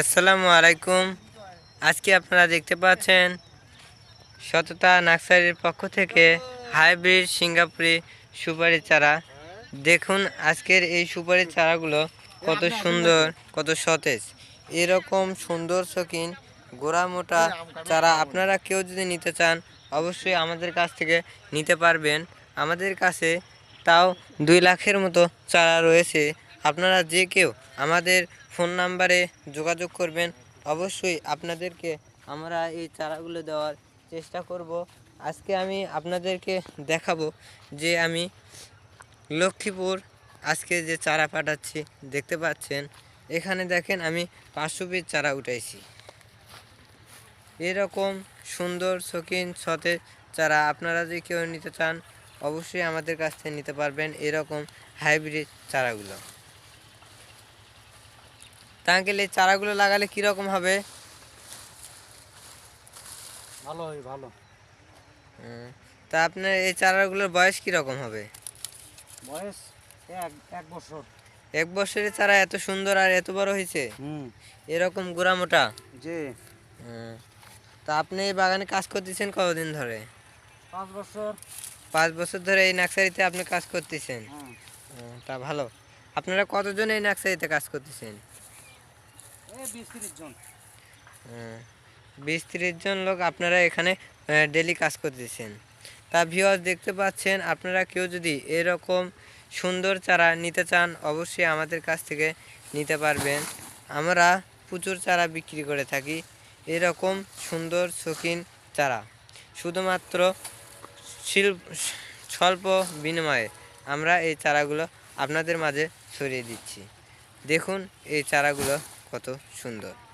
আসসালামু আলাইকুম। আজকে আপনারা দেখতে পাচ্ছেন সততা নার্সারির পক্ষ থেকে হাইব্রিড সিঙ্গাপুরি সুপারি চারা। দেখুন আজকের এই সুপারি চারাগুলো কত সুন্দর, কত সতেজ। এরকম সুন্দর শৌখিন, গোড়া মোটা চারা আপনারা কেউ যদি নিতে চান, অবশ্যই আমাদের কাছ থেকে নিতে পারবেন। আমাদের কাছে তাও দুই লাখের মতো চারা রয়েছে। আপনারা যে কেউ আমাদের ফোন নাম্বারে যোগাযোগ করবেন। অবশ্যই আপনাদেরকে আমরা এই চারাগুলো দেওয়ার চেষ্টা করব। আজকে আমি আপনাদেরকে দেখাবো যে আমি লক্ষ্মীপুর আজকে যে চারা পাঠাচ্ছি, দেখতে পাচ্ছেন? এখানে দেখেন আমি পাঁচশো পিস চারা উঠাইছি। এরকম সুন্দর, শৌখিন, সতেজ চারা আপনারা যদি কেউ নিতে চান, অবশ্যই আমাদের কাছ থেকে নিতে পারবেন এরকম হাইব্রিড চারাগুলো। তা আঙ্কেল এই চারাগুলো লাগালে কীরকম হবে? ভালো হয় ভালো। তা আপনার এই চারাগুলোর বয়স কীরকম হবে? বয়স এক এক বছর। এক বছরের চারা এত সুন্দর আর এত বড় হয়েছে? হুম। এরকম গোড়া মোটা? উম, তা আপনি এই বাগানে কাজ করতেছেন কতদিন ধরে? পাঁচ বছর। পাঁচ বছর ধরে এই নার্সারিতে আপনি কাজ করতেছেন? তা ভালো। আপনারা কতজন এই নার্সারিতে কাজ করতেছেন এই বিশ তিরিশ জন উম, বিশ তিরিশ জন। লোক আপনারা এখানে ডেলি কাজ করতেছেন। তা ভিওয়ার্স দেখতে পাচ্ছেন, আপনারা কেউ যদি এরকম সুন্দর চারা নিতে চান, অবশ্যই আমাদের কাছ থেকে নিতে পারবেন। আমরা প্রচুর চারা বিক্রি করে থাকি, এরকম সুন্দর শৌখিন চারা। শুধুমাত্র শিল্প স্বল্প বিনিময়ে আমরা এই চারাগুলো আপনাদের মাঝে ছড়িয়ে দিচ্ছি। দেখুন এই চারাগুলো কত সুন্দর।